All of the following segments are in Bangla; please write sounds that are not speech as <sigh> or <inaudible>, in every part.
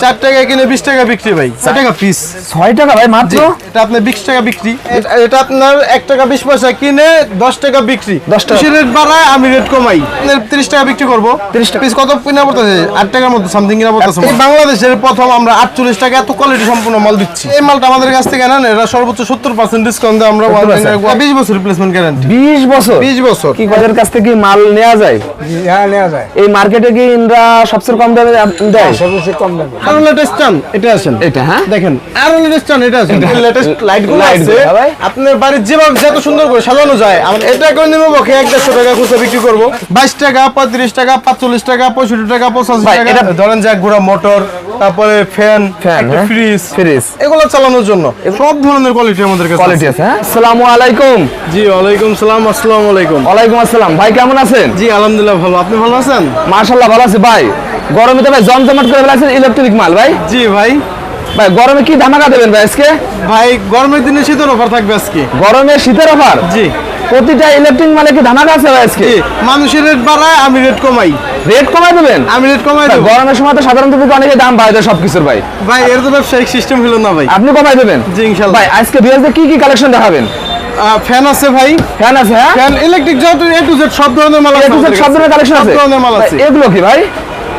চার টাকা কিনে বিশ টাকা বিক্রি ভাই ছয় টাকা পিস ছয় টাকা ভাই মাত্র? এটা আপনার বিশ টাকা বিক্রি। এটা- আপনার এক টাকা বিশ পয়সা কিনে দশ টাকা বিক্রি। 10 টাকা। রেট বাড়ায় আমি রেট কমাই। আপনার তিরিশ টাকা বিক্রি করব। 30 টাকা। পিস কত কিনা পড়তেছে? আট টাকার মতো সামথিং কিনা পড়তেছে বাংলাদেশের প্রথম আমরা আটচল্লিশ টাকা এত কোয়ালিটি সম্পূর্ণ মাল দিচ্ছি। এই মালটা আমাদের কাছ থেকে নেন এটা সর্বোচ্চ সত্তর পার্সেন্ট ডিসকাউন্ট দিয়ে আমরা 70% বিশ বছর রিপ্লেসমেন্ট গ্যারান্টি বিশ বছর? বিশ বছর। কি ওদের কাছ থেকে কি মাল নেওয়া যায়? হ্যাঁ নেওয়া যায়। এই মার্কেটে কি ইনরা সবচেয়ে কম দামে দেয়? সবচেয়ে কম দামে। আরও লেটেস্ট চান এটা আছেন এটা হ্যাঁ? দেখেন আরও লেটেস্ট চান এটা আছেন লেটেস্ট লাইটগুলো আছে ভাই। আপনার বাড়ির যেভাবে যত সুন্দর করে সাজানো যায় আমরা এটা করে নিব পক্ষে এক দেড়শো টাকা খুচরা বিক্রি করব। বাইশ টাকা পঁয়ত্রিশ টাকা পাঁচচল্লিশ টাকা পঁয়ষট্টি টাকা পঁচাশি টাকা। ধরেন যে ঘোড়া মোটর তারপরে ফ্যান Fan, হ্যাঁ? ফ্রিজ ফ্রিজ এগুলো চালানোর জন্য। সব ধরনের কোয়ালিটি আমাদের কাছে কোয়ালিটি আছে হ্যাঁ? আসসালামু আলাইকুম। জি ওয়ালাইকুম সালাম আসসালামু আলাইকুম। ওয়ালাইকুম আসসালাম। ভাই কেমন আছেন? জি আলহামদুলিল্লাহ ভালো। আপনি ভালো আছেন? মাশাআল্লাহ ভালো আছে ভাই। গরমে তো ভাই জমজমাট করে ফেলাছেন ইলেকট্রিক মাল ভাই। জি ভাই। ভাই গরমে কি ধামাকা দেবেন ভাই আজকে? ভাই গরমের দিনে শীতের অফার থাকবে আজকে। গরমে শীতের অফার জি। প্রতিটা ইলেকট্রিক মালে কি ধামাকা আছে ভাই আজকে? মানুষের রেট বাড়ায় আমি রেট কমাই। রেট কমাই দেবেন? আমি রেট কমাই দেবো। গরমের সময় তো সাধারণত দিকে অনেকে দাম বাড়ায় দেয় সবকিছুর ভাই। ভাই এর তো ব্যবসায়িক সিস্টেম হলো না ভাই। আপনি কমাই দেবেন? জি, ইনশাল্লাহ। ভাই আজকে বিয়াজে কি কি কালেকশন দেখাবেন? ফ্যান আছে ভাই। ফ্যান আছে হ্যাঁ? ফ্যান ইলেকট্রিক যত এ টু জেড সব ধরনের মাল আছে এ টু জেড সব। ধরনের কালেকশন সব আছে? ধরনের মাল আছে। এগুলো কি ভাই?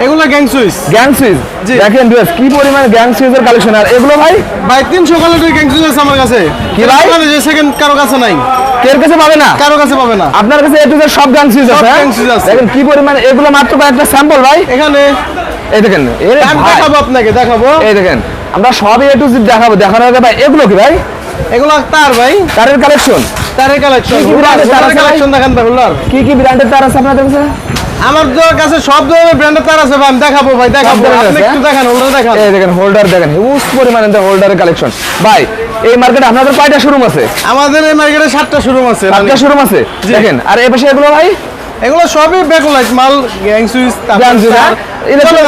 এগুলো গ্যাং সুইচ গ্যাং সুইচ। দেখেন বিয়াজ কি পরিমাণ গ্যাং সুইচের কালেকশন আর এগুলো ভাই? ভাই তিনশো গ্যাং সুইচ আছে আমার কাছে। কি ভাই? যে সেকেন্ড কারও কাছে নাই। কের কাছে পাবে না? কারও কাছে পাবে না। আপনার কাছে সব গ্যাং সুইচ আছে gang আছে। দেখেন কি পরিমাণ এগুলো মাত্র কয়েকটা স্যাম্পল ভাই। এখানে। এই দেখেন এর দেখাবো আপনাকে দেখাবো। এই দেখেন আমরা সবই এ টু জেড দেখাবো। দেখানোর আগে ভাই এগুলো কি ভাই? এগুলো তার ভাই। তারের কালেকশন তারের কালেকশন কি কি তার কালেকশন দেখেন ভাই কি কি ব্র্যান্ডের তার আছে আপনাদের কাছে? আমার কাছে সব ধরনের ব্র্যান্ডের তার আছে ভাই আমি দেখাবো ভাই দেখাবো আপনি একটু দেখান হোল্ডার দেখান। এই দেখেন হোল্ডার দেখেন হিউজ পরিমাণে হোল্ডারের কালেকশন ভাই এই মার্কেটে আপনাদের কয়টা শোরুম আছে? আমাদের এই মার্কেটে সাতটা শোরুম আছে সাতটা শোরুম আছে? দেখেন আর এই পাশে এগুলো ভাই? এগুলো সবই ব্যাকলাইট মাল গ্যাং সুইচ switch, হ্যাঁ?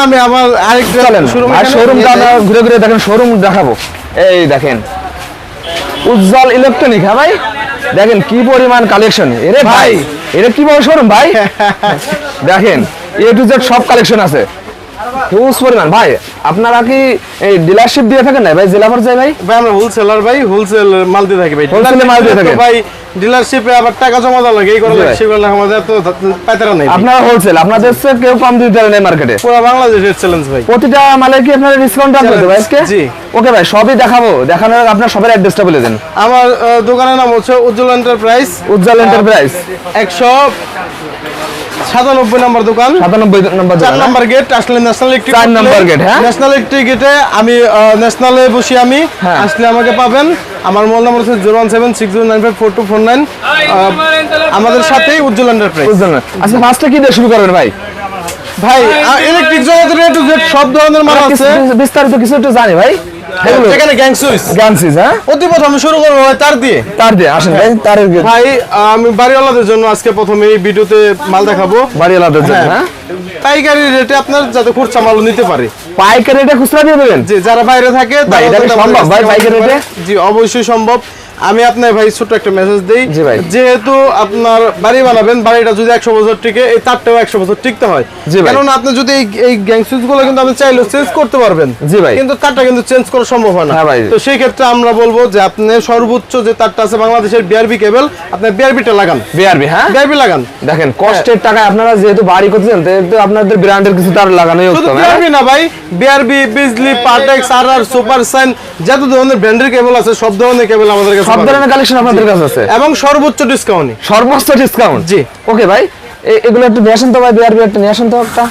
আমি আমার আরেকটা শোরুম আর শোরুমটা আমরা ঘুরে ঘুরে দেখেন শোরুম দেখাবো। এই দেখেন উজ্জ্বল ইলেকট্রনিক হ্যাঁ ভাই? দেখেন কি পরিমাণ কালেকশন এরে ভাই। এটা কি বড় শোরুম ভাই? <laughs> দেখেন এ টু জেড সব কালেকশন আছে। হিউজ পরিমাণ। ভাই আপনারা কি এই ডিলারশিপ দিয়ে থাকেন না? ভাই জেলা পর্যায়ে ভাই? ভাই আমরা হোলসেলার ভাই হোলসেল মাল দিয়ে থাকি ভাই। এ মাল দিয়ে তো থাকেন। ভাই ডিলারশিপে আবার টাকা জমা দেওয়া লাগে এই করে লাগে সেগুলো আমাদের তো পাইতারা নেই আপনারা হোলসেল আপনাদের চেয়ে কেউ কম দিতে পারেন এই মার্কেটে পুরো বাংলাদেশের চ্যালেঞ্জ ভাই। প্রতিটা মালে কি আপনারা ডিসকাউন্ট আপনাদের ভাই আজকে? জি। ওকে ভাই সবই দেখাবো। দেখানোর আগে আপনার সবার অ্যাড্রেসটা বলে দেন। আমার দোকানের নাম হচ্ছে উজ্জ্বল এন্টারপ্রাইজ উজ্জ্বল এন্টারপ্রাইজ একশো সাতানব্বই নম্বর দোকান। নম্বর চার দোকান? নম্বর গেট আসলে ন্যাশনাল ইলেকট্রিক নম্বর হ্যাঁ? ন্যাশনাল ইলেকট্রিক গেটে আমি ন্যাশনালে বসি আমি। হ্যাঁ। আসলে আমাকে পাবেন। আমার মোবাইল নাম্বার হচ্ছে zero one seven six zero nine five four two four nine আমাদের সাথেই উজ্জ্বল এন্টারপ্রাইজ বুঝলেন আচ্ছা ফার্স্টে কি দিয়ে শুরু করবেন ভাই? ভাই ইলেকট্রিক জগতের এ টু জেড সব ধরনের মাল আছে। বিস্তারিত কিছু একটু জানি ভাই। এখানে গ্যাং সুইচ গানসিস হ্যাঁ? অতি প্রথম শুরু করব তার দিয়ে। তার দিয়ে আসেন ভাই তারের ভাই আমি বাড়িওয়ালাদের জন্য আজকে প্রথমে এই ভিডিওতে মাল দেখাবো। বাড়িওয়ালাদের জন্য হ্যাঁ। হ্যাঁ? পাইকারি রেটে আপনার যাতে খুচরা মাল নিতে পারে। পাইকারি রেটে খুচরা দিয়ে দেবেন? যে যারা বাইরে থাকে সম্ভব ভাই, পাইকারি রেটে? জি অবশ্যই সম্ভব। আমি আপনার ভাই ছোট একটা মেসেজ দেই। যেহেতু আপনার বাড়ি বানাবেন বাড়িটা যদি একশো বছর টিকে এই তারটাও একশো বছর টিকতে হয়। কারণ আপনি যদি এই গ্যাং সুইচগুলো কিন্তু আপনি চাইলেও চেঞ্জ করতে পারবেন। জি ভাই। কিন্তু তারটা কিন্তু চেঞ্জ করা সম্ভব হয় না। হ্যাঁ তো সেই ক্ষেত্রে আমরা বলব যে আপনি সর্বোচ্চ যে তারটা আছে বাংলাদেশের বিআরবি কেবল আপনি বিআরবিটা লাগান। বিআরবি হ্যাঁ? বিআরবি লাগান। দেখেন কষ্টের টাকা আপনারা যেহেতু বাড়ি করতেছেন তো আপনাদের ব্র্যান্ডের কিছু তার লাগানোই উত্তম হ্যাঁ? বিআরবি না ভাই বিআরবি বিজলি পার্টেক্স আর আর সুপার সাইন যত ধরনের ব্র্যান্ডের কেবল আছে সব ধরনের কেবল আমাদের কাছে সব ধরনের কালেকশন আপনাদের কাছে আছে? এবং সর্বোচ্চ ডিসকাউন্ট সর্বোচ্চ ডিসকাউন্ট জি। ওকে ভাই এগুলো একটু নিয়ে আসেন তো ভাই বিআরবি একটা নিয়ে আসেন তো একটা।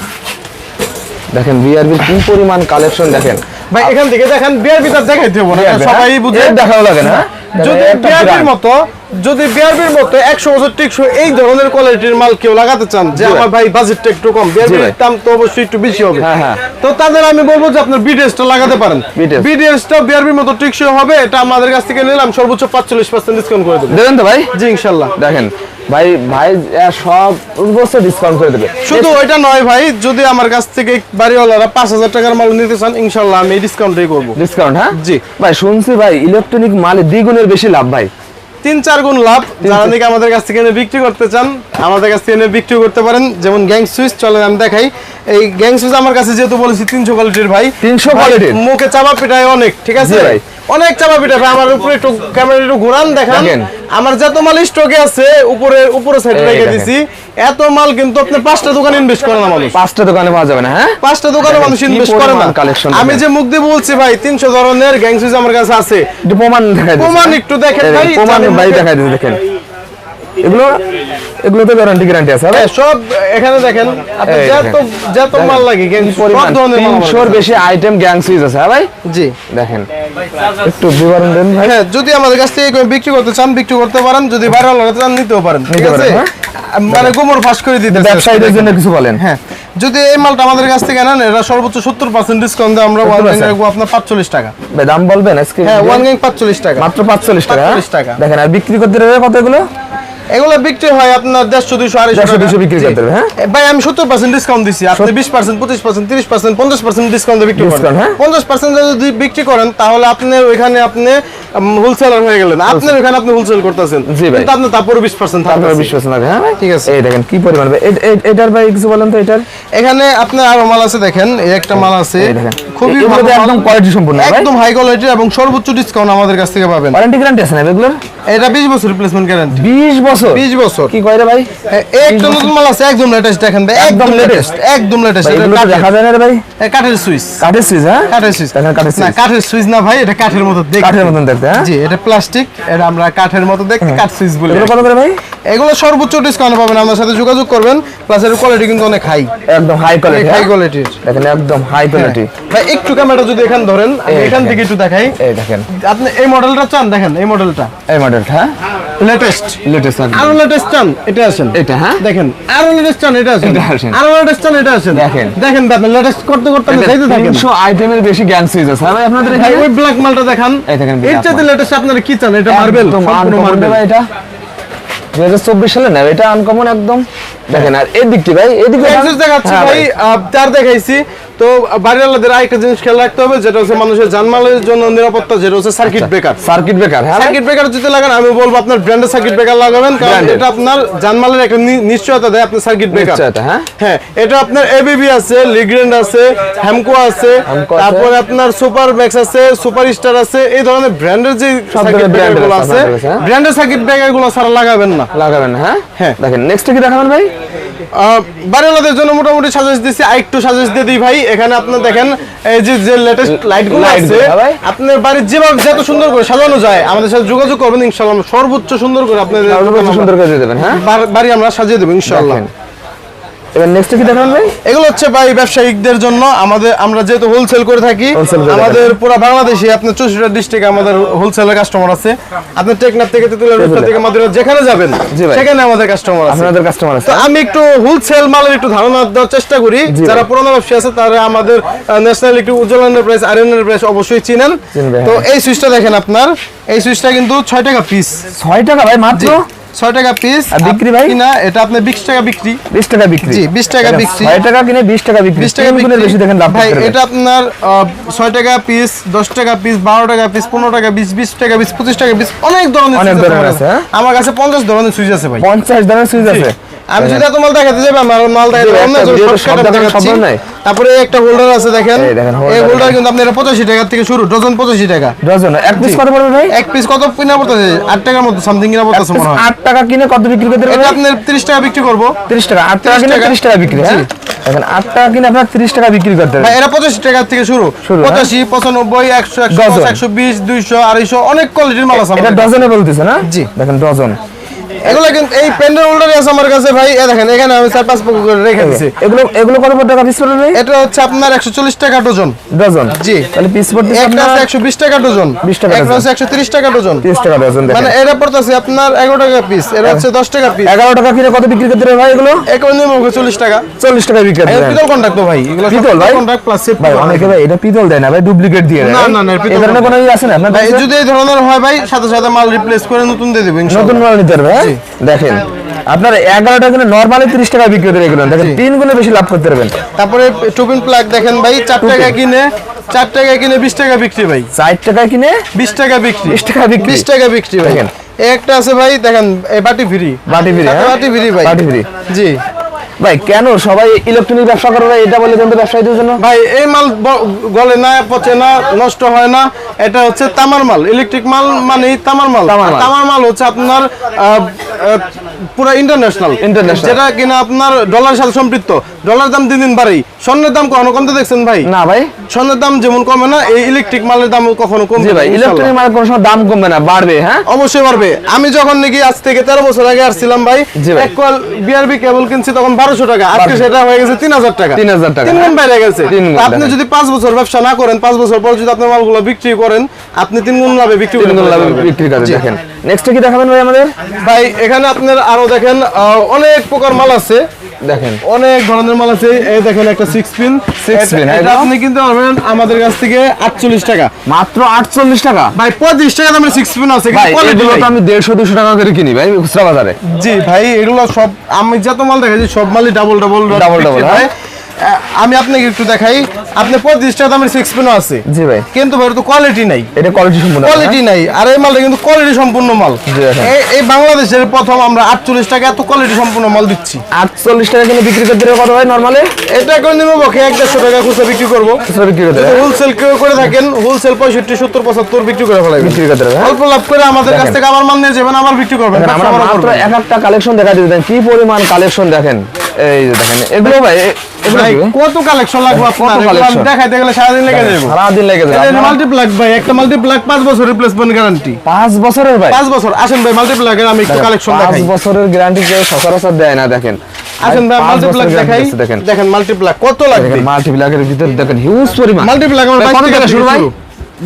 দেখেন বিআরবির কি পরিমাণ কালেকশন দেখেন। ভাই এখান থেকে দেখেন বিআরবি তার দেখাই হবে না সবাই হ্যাঁ? বুঝে দেখাও লাগে না যদি বিআরবির মতো যদি বিআরবির মতো একশো বছর টিকসই এই ধরনের কোয়ালিটির মাল কেউ লাগাতে চান যে আমার ভাই বাজেটটা একটু কম বিআরবির। দাম তো অবশ্যই একটু বেশি হবে। হ্যাঁ, হ্যাঁ। তো তাদের আমি বলব যে আপনার বিডিএসটা লাগাতে পারেন। বিডিএসটা বিআরবির মতো টেকসই হবে এটা আমাদের কাছ থেকে নিলাম সর্বোচ্চ পাঁচচল্লিশ পার্সেন্ট ডিসকাউন্ট করে দেবো। দেবেন তো ভাই? জি ইনশাল্লাহ। দেখেন ভাই ভাই সব বছর ডিসকাউন্ট করে দেবে। শুধু ওইটা নয় ভাই যদি আমার কাছ থেকে বাড়িওয়ালারা পাঁচ হাজার টাকার মাল নিতে চান ইনশাল্লাহ আমি ডিসকাউন্টই করব। ডিসকাউন্ট হ্যাঁ? জি। ভাই শুনছি ভাই ইলেকট্রনিক মালে দ্বিগুণের বেশি লাভ ভাই। তিন চার গুণ লাভ। যারা নাকি আমাদের কাছ থেকে এনে বিক্রি করতে চান আমাদের কাছ থেকে এনে বিক্রি করতে পারেন। যেমন গ্যাং সুইচ চলেন আমি দেখাই। এই গ্যাং সুইচ আমার কাছে যেহেতু বলেছি তিনশো কোয়ালিটির ভাই। 300 ভাই, কোয়ালিটির? মুখে চাপা পিঠায় অনেক ঠিক আছে? ভাই। অনেক চাপা ভাই আমার উপরে একটু ক্যামেরা একটু ঘুরান দেখেন। আমার যত মাল স্টকে আছে উপরে উপরে সাইডে রেখে দিছি। এত মাল কিন্তু আপনি পাঁচটা দোকানে ইনভেস্ট করেন না মানুষ। পাঁচটা দোকানে পাওয়া যাবে না হ্যাঁ? পাঁচটা দোকানে মানুষ ইনভেস্ট করে না। কালেকশন আমি যে মুখ দিয়ে বলছি ভাই তিনশো ধরনের গ্যাং সুইচ আমার কাছে আছে। প্রমাণ দেখাই প্রমাণ একটু দেখেন এই ভাই, প্রমাণ ভাই দেখাই দিচ্ছি দেখেন। এগুলো এগুলো তো গ্যারান্টি গ্যারান্টি আছে হ্যাঁ, সব এখানে দেখেন। আপনি যত যত মাল লাগে সব পরিমাণ ধরনের মাল আমার তিনশোর কাছে। বেশি আইটেম গ্যাং সুইচ আছে হ্যাঁ ভাই? জি। দেখেন একটু বিবরণ দেন ভাই। হ্যাঁ যদি আমাদের কাছ থেকে বিক্রি করতে চান বিক্রি করতে পারেন। যদি ভাইরাল হতে চান নিতেও পারেন। ঠিক আছে? হ্যাঁ। মানে গোমর ফাঁস করে দিতে ব্যবসায়ীদের জন্য কিছু বলেন। হ্যাঁ যদি এই মালটা আমাদের কাছ থেকে নেন এটা সর্বোচ্চ সত্তর পার্সেন্ট ডিসকাউন্ট দিয়ে আমরা ওয়ান 70% রাখব আপনার পাঁচচল্লিশ টাকা। দাম বলবেন আজকে হ্যাঁ ওয়ান গ্যাং পাঁচচল্লিশ টাকা। মাত্র পাঁচচল্লিশ টাকা? 45 টাকা। দেখেন আর বিক্রি করতে কত এগুলো এগুলো বিক্রি হয় আপনার দেড়শো দুইশো আড়াইশো দুশো বিক্রি করতে হবে হ্যাঁ? ভাই আমি সত্তর পার্সেন্ট ডিসকাউন্ট দিচ্ছি আপনি বিশ পার্সেন্ট পঁচিশ পার্সেন্ট তিরিশ পার্সেন্ট পঞ্চাশ পার্সেন্ট ডিসকাউন্ট বিক্রি করেন। হ্যাঁ? পঞ্চাশ পার্সেন্ট যদি বিক্রি করেন তাহলে আপনার ওইখানে আপনি হোলসেলার হয়ে গেলেন। আপনার ওইখানে আপনি হোলসেল করতেছেন। জি ভাই। তারপরে বিশ পার্সেন্ট তারপরে বিশ্বাস লাগে হ্যাঁ ঠিক আছে। এই দেখেন কি পরিমাণ এটার ভাই কিছু বলেন তো এটার? এখানে আপনার আরও মাল আছে দেখেন। এই একটা মাল আছে। খুবই ভালো একদম কোয়ালিটি সম্পূর্ণ একদম হাই কোয়ালিটি এবং সর্বোচ্চ ডিসকাউন্ট আমাদের কাছ থেকে পাবেন। ওয়ারেন্টি গ্যারান্টি আছে না এগুলোর? এটা বিশ বছর রিপ্লেসমেন্ট গ্যারান্টি 20 বছর বিশ বছর। কি কয় ভাই? এই একটা নতুন মাল আছে একদম লেটেস্ট দেখেন ভাই একদম একদম লেটেস্ট একদম লেটেস্ট তো দেখা যায় না রে ভাই? কাঠের সুইচ। কাঠের সুইচ হ্যাঁ? কাঠের সুইচ। দেখেন কাঠের না কাঠের সুইচ না ভাই এটা কাঠের মতো দেখতে। কাঠের মতন দেখতে হ্যাঁ? জি এটা প্লাস্টিক এটা আমরা কাঠের মতো দেখতে কাঠ সুইচ বলি এগুলো কত করে ভাই? এগুলো সর্বোচ্চ ডিসকাউন্ট পাবেন আমাদের সাথে যোগাযোগ করবেন প্লাস এর কোয়ালিটি কিন্তু অনেক হাই একদম হাই কোয়ালিটি হাই কোয়ালিটির দেখেন একদম হাই কোয়ালিটি ভাই একটু ক্যামেরা যদি এখান ধরেন আমি এখান থেকে একটু দেখাই। এই দেখেন। আপনি এই মডেলটা চান দেখেন এই মডেলটা এই মডেলটা হ্যাঁ। লেটেস্ট লেটেস্ট আরও লেটেস্ট চান এটা আসেন। এটা হ্যাঁ? দেখেন আরও লেটেস্ট চান এটা আসেন। আরও লেটেস্ট চান এটা আসেন। দেখেন। দেখেন আপনি লেটেস্ট করতে করতে থাকেন। তিনশো আইটেমের বেশি জ্ঞান সুইজ আছে। ভাই আপনাদের এখানে ওই ব্ল্যাক মালটা দেখান। এই দেখেন এর চাইতে লেটেস্ট আপনারা কি চান? এটা মার্বেল সম্পূর্ণ মার্বেল এটা। দুই হাজার চব্বিশ সালে না এটা আনকমন একদম। দেখেন আর এই দিকটি ভাই এক্সেস দেখাচ্ছি হ্যাঁ ভাই তার দেখাইছি। তো বাড়িওয়ালাদের আরেকটা জিনিস খেয়াল রাখতে হবে যেটা হচ্ছে মানুষের জানমালের জন্য নিরাপত্তা যেটা হচ্ছে সার্কিট ব্রেকার সার্কিট ব্রেকার হ্যাঁ সার্কিট ব্রেকার যদি লাগান আমি বলব আপনার ব্র্যান্ডের সার্কিট ব্রেকার লাগাবেন কারণ এটা আপনার জানমালের একটা নিশ্চয়তা দেয় আপনার সার্কিট ব্রেকার হ্যাঁ? হ্যাঁ এটা আপনার এবিবি আছে লিগ্রেন্ড আছে হ্যামকো আছে তারপরে আপনার সুপার ম্যাক্স আছে সুপার স্টার আছে এই ধরনের ব্র্যান্ডের যে সার্কিট ধরনের ব্রেকারগুলো আছে? ব্র্যান্ডের সার্কিট ব্রেকারগুলো ছাড়া লাগাবেন না। লাগাবেন হ্যাঁ। হ্যাঁ। দেখেন নেক্সট কি দেখাবেন ভাই? বাড়িওয়ালাদের জন্য মোটামুটি সাজেস্ট দিচ্ছি আরেকটু সাজেস্ট দিয়ে দিই ভাই। এখানে আপনার দেখেন এই যে যে লেটেস্ট লাইটগুলো আছে? আপনার বাড়ির যেভাবে যত সুন্দর করে সাজানো যায় আমাদের সাথে যোগাযোগ করবেন ইনশাআল্লাহ। আমরা সর্বোচ্চ সুন্দর করে আপনাদের সুন্দর করে দিয়ে দেবেন হ্যাঁ? বাড়ি আমরা সাজিয়ে দেবো ইনশাআল্লাহ। এবার নেক্সট কি দেখাবেন ভাই এগুলো হচ্ছে ভাই ব্যবসায়িকদের জন্য। আমাদের আমরা যেহেতু হোলসেল করে থাকি আমাদের পুরো বাংলাদেশে আপনার চৌষট্টি ডিস্ট্রিক্টে আমাদের হোলসেলের কাস্টমার আছে। আপনার টেকনাফ থেকে তেতুলিয়া। রূপসা থেকে মাদুরা যেখানে যাবেন সেখানে আমাদের কাস্টমার আছে। আপনাদের কাস্টমার আছে। তো আমি একটু হোলসেল মালের একটু ধারণা দেওয়ার চেষ্টা করি। যারা। পুরোনো ব্যবসা আছে তারা আমাদের ন্যাশনাল একটু উজ্জ্বল এন্টারপ্রাইজ আয়রন এন্টারপ্রাইজ অবশ্যই চিনেন। তো হ্যাঁ। এই সুইচটা দেখেন আপনার। এই সুইচটা কিন্তু ছয় টাকা পিস ছয় টাকা ভাই মাত্র? ছয় টাকা পিস বিক্রি ভাই? কিনা এটা আপনার বিশ টাকা বিক্রি বিশ টাকা বিক্রি জি, 20 টাকা বিক্রি। 6 টাকা কিনে বিশ টাকা বিক্রি বিশ টাকা তিন বিক্রি। বেশি দেখেন লাভ ভাই এটা আপনার আহ, ছয় টাকা পিস দশ টাকা পিস বারো টাকা পিস পনেরো টাকা পিস বিশ টাকা পিস পঁচিশ টাকা পিস অনেক ধরনের অনেক আছে ধরনের। হ্যাঁ? আমার কাছে পঞ্চাশ ধরনের সুইচ আছে ভাই পঞ্চাশ ধরনের সুইচ আছে আমি যদি এত মাল দেখাতে যাবে আমার মাল দেখাতে। তারপরে একটা হোল্ডার আছে দেখেন। এই হোল্ডার কিন্তু আপনার পঁচাশি টাকা থেকে শুরু ডজন পঁচাশি টাকা। ডজন এক পিস কত পড়বে ভাই? এক পিস কত কিনা পড়তেছে? আট টাকার মতো সামথিং কিনা পড়তেছে মনে হয়। আট টাকা কিনে কত বিক্রি করতে এটা পারবেন আপনার তিরিশ টাকা বিক্রি করব। তিরিশ টাকা আট টাকা কিনে টাকা। তিরিশ টাকা বিক্রি হ্যাঁ? দেখেন আট টাকা কিনে আপনার তিরিশ টাকা বিক্রি করতে ভাই এরা পঁচাশি টাকা থেকে শুরু। শুরু, হ্যাঁ? পঁচাশি পঁচানব্বই একশো একশো ডজন। পাঁচ, একশো বিশ দুইশো আড়াইশো অনেক কোয়ালিটির মাল আছে এটা। ডজনে বলতেছে না? জি। দেখেন ডজন। এগুলো কিন্তু এই পেন্ডেল হোল্ডারই আছে আমার কাছে ভাই। এ দেখেন এখানে আমি চার পাঁচ পক্ষ করে রেখে দিছি। এগুলো এগুলো কত টাকা পিস পড়বে ভাই? এটা হচ্ছে আপনার একশো চল্লিশ টাকা ডজন। ডজন? জি। তাহলে পিস পড়তে একটা আছে একশো বিশ টাকা ডজন। 20 টাকা একটা একশো তিরিশ টাকা ডজন। তিরিশ টাকা ডজন দেখেন। মানে এটা পড়তেছে আপনার এগারো টাকা পিস এটা হচ্ছে দশ টাকা পিস এগারো টাকা কিনে কত বিক্রি করতে ভাই এগুলো? এখন নিয়ম চল্লিশ টাকা। চল্লিশ টাকা বিক্রি করতে পিতল কন্ট্রাক্ট তো ভাই এগুলো পিতল ভাই? কন্ট্রাক্ট প্লাস সেফ ভাই অনেকে ভাই এটা পিতল দেয় না ভাই ডুপ্লিকেট দিয়ে দেয়। না, না, না, পিতল ধরনের কোনো আছে না? আপনার ভাই? যদি এই ধরনের হয় ভাই সাথে সাথে মাল রিপ্লেস করে নতুন দিয়ে দেবো নতুন মাল নিতে পারবে হ্যাঁ? দেখেন আপনার এগারোটা টাকা নর্মালি তিরিশ টাকা বিক্রি করে এগুলো দেখেন তিন গুণে বেশি লাভ করতে পারবেন। তারপরে টুপিন প্লাগ দেখেন ভাই চার টাকা কিনে চার টাকা কিনে বিশ টাকা বিক্রি ভাই। চার টাকা কিনে বিশ টাকা বিক্রি। 20 টাকা বিক্রি। বিশ টাকা বিক্রি ভাই। দেখেন। একটা আছে ভাই দেখেন এ বাটি ফ্রি। বাটি ফ্রি হ্যাঁ? বাটি ফ্রি ভাই। বাটি ফ্রি। জি। ভাই কেন? সবাই ইলেকট্রনিক ব্যবসা করে এটা বলে কিন্তু ব্যবসায়ীদের জন্য। ভাই এই মাল গলে না পচে না নষ্ট হয় না এটা হচ্ছে তামার মাল ইলেকট্রিক মাল মানে তামার মাল। তামার মাল। হচ্ছে আপনার পুরো ইন্টারন্যাশনাল। যেটা কিনা আপনার ডলার সাথে সম্পৃক্ত। ডলার দাম দিন দিন বাড়েই। স্বর্ণের দাম কখনো কমতে দেখছেন ভাই? না ভাই। স্বর্ণের দাম যেমন কমে না এই ইলেকট্রিক মালের দাম কখনো কমবে ভাই। ইলেকট্রনিক মানে কোনো সময় দাম কমবে না বাড়বে হ্যাঁ? অবশ্যই পারবে আমি যখন নাকি আজ থেকে তেরো বছর আগে আসছিলাম ভাই এক কোয়াল বিআরবি কেবল কিনছি তখন বারোশো টাকা। আজকে সেটা হয়ে গেছে তিন হাজার টাকা। 3000 টাকা। তিন গুণ বাইরে গেছে। আপনি যদি পাঁচ বছর ব্যবসা না করেন পাঁচ বছর পর যদি আপনার মালগুলো বিক্রি করেন আপনি তিন গুণ লাভে বিক্রি তিন করতে গুণ লাভে বিক্রি করে জি। দেখেন। নেক্সট কি দেখাবেন ভাই আমাদের? ভাই এখানে আপনার আরও দেখেন অনেক প্রকার মাল আছে। দেখেন। অনেক ধরনের মাল আছে। এই দেখেন একটা সিক্স পিন Six pin, হ্যাঁ, এটা আপনি কিনতে পারবেন আমাদের কাছ থেকে আটচল্লিশ টাকা। মাত্র আটচল্লিশ টাকা? ভাই পঁয়ত্রিশ টাকা দামের সিক্স পিন আছে কিন্তু নাই। তো আমি দেড়শো দুশো টাকা করে কিনি ভাই খুচরা বাজারে। জি ভাই এগুলো সব আমি যত মাল দেখাচ্ছি সব মালই ডাবল ডাবল Double double, হ্যাঁ? আমি আপনাকে একটু দেখাই। আপনি পঁয়ত্রিশ টাকা দামের সিক্স পেনও আছে। জি ভাই। কিন্তু ভাই তো কোয়ালিটি নাই। এটা কোয়ালিটি সম্পূর্ণ কোয়ালিটি নাই। আর এই মালটা কিন্তু কোয়ালিটি সম্পূর্ণ মাল। দেখেন। এই- বাংলাদেশের প্রথম আমরা আটচল্লিশ টাকা এত কোয়ালিটি সম্পূর্ণ মাল দিচ্ছি। আটচল্লিশ টাকা কিনে বিক্রি করতে কত ভাই নর্মালি এটা করে নেব পক্ষে এক দেড়শো টাকা খুচরা বিক্রি করব। বিক্রি করতে হোলসেল কেউ করে থাকেন হোলসেল পঁয়ষট্টি সত্তর পঁচাত্তর বিক্রি করে ফেলাবেন বিক্রি করতে হ্যাঁ? অল্প লাভ করে আমাদের কাছ থেকে আবার মাল নিয়ে যাবেন আবার বিক্রি করবেন আমরা মাত্র। এক একটা কালেকশন দেখা দিতে দেন কি পরিমাণ কালেকশন দেখেন? এই যে দেখেন এগুলো ভাই কত কালেকশন লাগবে আপনার? এগুলো আমি collection? দেখাইতে গেলে সারাদিন লেগে যাবে সারাদিন লেগে যাবে। মাল্টিপ্লাক ভাই একটা মাল্টিপ্লাক পাঁচ বছর রিপ্লেসমেন্ট গ্যারান্টি পাঁচ বছরের ভাই? পাঁচ বছর। আসেন ভাই মাল্টিপ্লাকের আমি একটু কালেকশন পাঁচ দেখাই। বছরের গ্যারান্টি কেউ সচরাচর দেয় না দেখেন। আসেন ভাই মাল্টিপ্লাক দেখাই। দেখেন। দেখেন মাল্টিপ্লাক কত লাগবে? মাল্টিপ্লাকের ভিতরে দেখেন হিউজ পরিমাণ। মাল্টিপ্লাক আমার 22 টাকা টাকা শুরু ভাই? শুরু?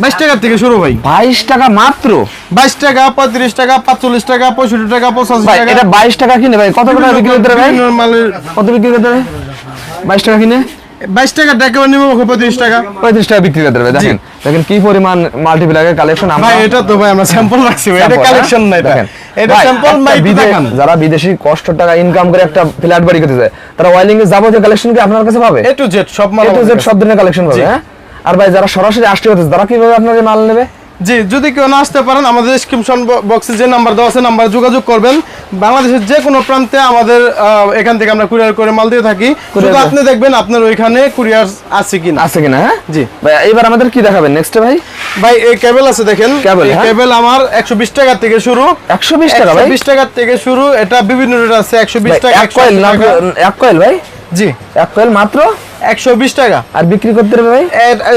22 টাকা থেকে শুরু ভাই। বাইশ টাকা মাত্র? 22 টাকা 35 টাকা 45 টাকা 65 টাকা 85 টাকা। এটা বাইশ টাকা কিনে ভাই কত টাকা বিক্রি করতে কত বিক্রি করতে হবে? বাইশ টাকা কিনে? 22 টাকা নিব 35 টাকা। পঁয়ত্রিশ টাকা বিক্রি করতে হবে দেখেন। দেখেন কি পরিমাণ কালেকশন ভাই এটা তো ভাই আমরা স্যাম্পল রাখছি এটা কালেকশন হ্যাঁ? এটা। দেখেন। এটা স্যাম্পল মাই বিদে- যারা বিদেশি কষ্ট টাকা ইনকাম করে একটা ফ্ল্যাট বাড়ি করতে যায় তারা ওয়াইলিং এর যাবতীয় কালেকশন কি আপনার কাছে পাবে? এ টু জেড সব মাল এ টু জেড সব ধরনের কালেকশন পাবে হ্যাঁ? আর ভাই যারা সরাসরি আসতে হচ্ছে তারা কীভাবে আপনাদের মাল নেবে? জি যদি কেউ না আসতে পারেন আমাদের ডিসক্রিপশন বক্সে যে নাম্বার দেওয়া আছে নাম্বার যোগাযোগ করবেন। বাংলাদেশের যে কোনো প্রান্তে আমাদের এখান থেকে আমরা কুরিয়ার করে মাল দিয়ে থাকি। শুধু আপনি দেখবেন আপনার ওইখানে কুরিয়ার আছে কিনা। আছে কিনা হ্যাঁ? জি। ভাই এবার আমাদের কি দেখাবেন? নেক্সট ভাই? ভাই এই কেবল আছে দেখেন। Cable, এই হ্যাঁ? কেবল আমার একশো বিশ টাকা থেকে শুরু। একশো বিশ টাকা ভাই? বিশ টাকা থেকে শুরু। এটা বিভিন্ন রেট আছে একশো বিশ ভাই, টাকা এক কয়েল না এক কয়েল ভাই? জি। এক কয়েল মাত্র? একশো বিশ টাকা। আর বিক্রি করতে হবে ভাই?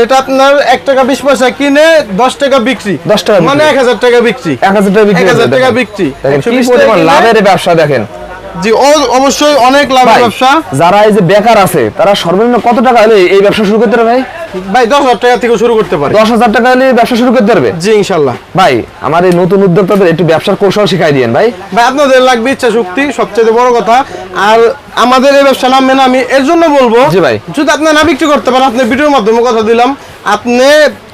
এটা আপনার এক টাকা বিশ পয়সা কিনে দশ টাকা বিক্রি। 10 টাকা মানে এক হাজার টাকা বিক্রি। এক হাজার টাকা বিক্রি 1000 টাকা বিক্রি। কি 120 টাকা পরিমাণ লাভের ব্যবসা দেখেন। জি অবশ্যই অনেক লাভের ব্যবসা। যারা এই যে বেকার আছে তারা সর্বনিম্ন কত টাকা হলে এই ব্যবসা শুরু করতে পারবে ভাই? ভাই দশ হাজার টাকা থেকে শুরু করতে পারে। দশ হাজার টাকা হলে ব্যবসা শুরু করতে পারবে? জি ইনশাল্লাহ ভাই আমার এই নতুন উদ্যোক্তাদের একটু ব্যবসার কৌশল শিখাই দিয়েন ভাই। ভাই আপনাদের লাগবে ইচ্ছা শক্তি সবচেয়ে বড় কথা। আর আমাদের এই ব্যবসা নামবে না আমি এর জন্য বলব জি ভাই। যদি আপনি না বিক্রি করতে পারেন আপনি ভিডিওর মাধ্যমে কথা দিলাম আপনি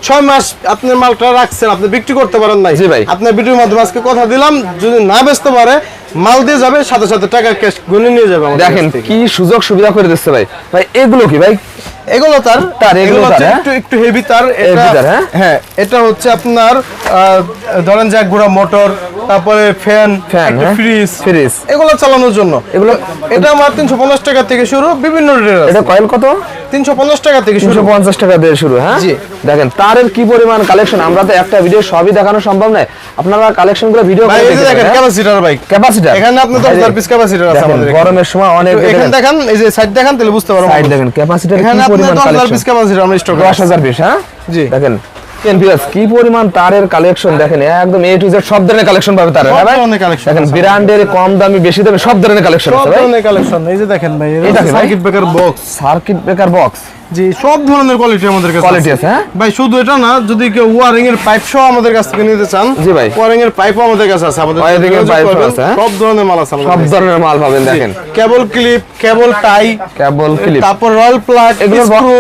ছয় মাস আপনার মালটা রাখছেন আপনি বিক্রি করতে পারেন নাই জি ভাই। আপনার ভিডিওর মাধ্যমে আজকে কথা দিলাম যদি না বেচতে পারে মাল দিয়ে যাবে সাথে সাথে টাকা ক্যাশ গুনে নিয়ে যাবে দেখেন কি সুযোগ সুবিধা করে দিচ্ছে ভাই ভাই এগুলো কি ভাই এগুলো তার তার, এগুলো তার, একটু একটু হেভি তার এটা হ্যাঁ? হ্যাঁ এটা হচ্ছে আপনার ধরেন যে ঘোড়া মোটর তারপরে ফ্যান Fan, হ্যাঁ? ফ্রিজ এগুলো চালানোর জন্য। এগুলো এটা আমার তিনশো পঞ্চাশ টাকা থেকে শুরু বিভিন্ন রেট এটা কয়েল কত? তিনশো পঞ্চাশ টাকা থেকে শুরু। তিনশো পঞ্চাশ টাকা দিয়ে শুরু হ্যাঁ। দেখেন তারের কি পরিমাণ কালেকশন আমরা তো একটা ভিডিও সবই দেখানো সম্ভব নয়। আপনারা কালেকশন করে ভিডিও ভাই এই দেখেন ক্যাপাসিটার বাইক ক্যাপাসিটার এখানে আপনি দশ হাজার পিস ক্যাপাসিটার আছে আমাদের গরমের সময় অনেক এখানে দেখেন। এই যে সাইড দেখান তাহলে বুঝতে পারব সাইড দেখেন ক্যাপাসিটার এখানে আপনি পরিমাণ দশ হাজার পিস কালেকশন ক্যাপাসিটার আমরা স্টক দশ হাজার পিস হ্যাঁ? জি। দেখেন বিরাজ কি পরিমাণ তারের কালেকশন দেখেন একদম এ টু জেড সব ধরনের কালেকশন পাবে তারের হ্যাঁ ভাই? দেখেন ব্র্যান্ডের কম দামি বেশি দামে সব ধরনের কালেকশন আছে ভাই। ধরনের কালেকশন এই যে দেখেন ভাই এটা circuit breaker box circuit breaker box জি সব ধরনের কোয়ালিটি আমাদের কাছে Quality আছে, হ্যাঁ? ভাই শুধু এটা না যদি কেউ ওয়ারিং এর পাইপ সহ আমাদের কাছ থেকে নিতে চান জি ভাই। ওয়ারিং এর পাইপও আমাদের কাছে আছে। আমাদের Wiring এর করবেন, আছে, হ্যাঁ? সব ধরনের মাল আছে সব ধরনের মাল পাবেন দেখেন। Cable clip cable tie cable clip তারপর রয়্যাল প্লাগ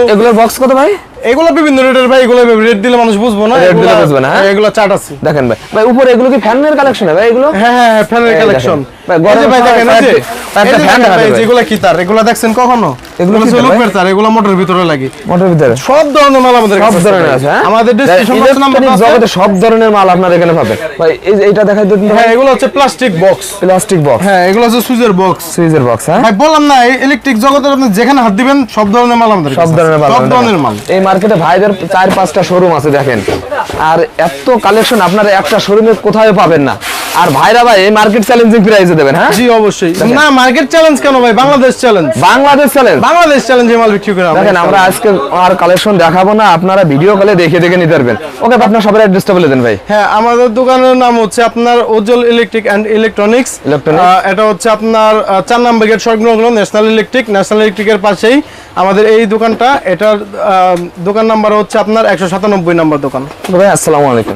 এগুলোর বক্স কত ভাই? এগুলো বিভিন্ন রেটের ভাই এগুলো রেট দিলে মানুষ বুঝব না রেট দিলে এগুলো- বুঝবে না, হ্যাঁ? এগুলো চার্ট আছে। দেখেন ভাই ভাই উপরে এগুলো কি ফ্যানের কালেকশন ভাই এগুলো? হ্যাঁ হ্যাঁ হ্যাঁ ফ্যানের কালেকশন যেগুলো কি তার? এগুলো দেখছেন কখনো? এগুলো তার এগুলো ভিতরে লাগে। ভিতরে। সব ধরনের মাল আমাদের সব ধরনের আছে হ্যাঁ? আমাদের ডিসক্রিপশন নাম্বার জগতে সব ধরনের মাল আপনার এখানে পাবেন। ভাই এই যে দেখাই দিন হ্যাঁ এগুলো হচ্ছে প্লাস্টিক বক্স প্লাস্টিক বক্স হ্যাঁ এগুলো হচ্ছে বক্স সুইজের বক্স হ্যাঁ? ভাই বললাম না ইলেকট্রিক জগতে আপনি যেখানে হাত দিবেন সব ধরনের মাল আমাদের সব ধরনের মাল সব ধরনের মাল। এই মার্কেটে ভাইদের চার পাঁচটা শোরুম আছে দেখেন। আর এত কালেকশন আপনারা একটা শোরুমে কোথাও পাবেন না? আর ভাইরা ভাই এই মার্কেট চ্যালেঞ্জিং প্রাইসে দেবেন হ্যাঁ? জি অবশ্যই। না মার্কেট চ্যালেঞ্জ কেন ভাই? বাংলাদেশ চ্যালেঞ্জ বাংলাদেশ চ্যালেঞ্জ বাংলাদেশ চ্যালেঞ্জে মাল বিক্রি করে দেখেন আমরা আজকে আর কালেকশন দেখাবো না আপনারা ভিডিও কলে দেখে দেখে নিতে পারবেন। ওকে আপনার সবার অ্যাড্রেসটা বলে দেন ভাই। হ্যাঁ আমাদের দোকানের নাম হচ্ছে আপনার ওজল ইলেকট্রিক অ্যান্ড ইলেকট্রনিক্স। এটা হচ্ছে আপনার চার নম্বর গেট সরগ্নগুলো ন্যাশনাল ইলেকট্রিক ন্যাশনাল ইলেকট্রিকের পাশেই আমাদের এই দোকানটা। এটার দোকান নাম্বার হচ্ছে আপনার একশো সাতানব্বই নম্বর দোকান। ভাই আসসালামু আলাইকুম।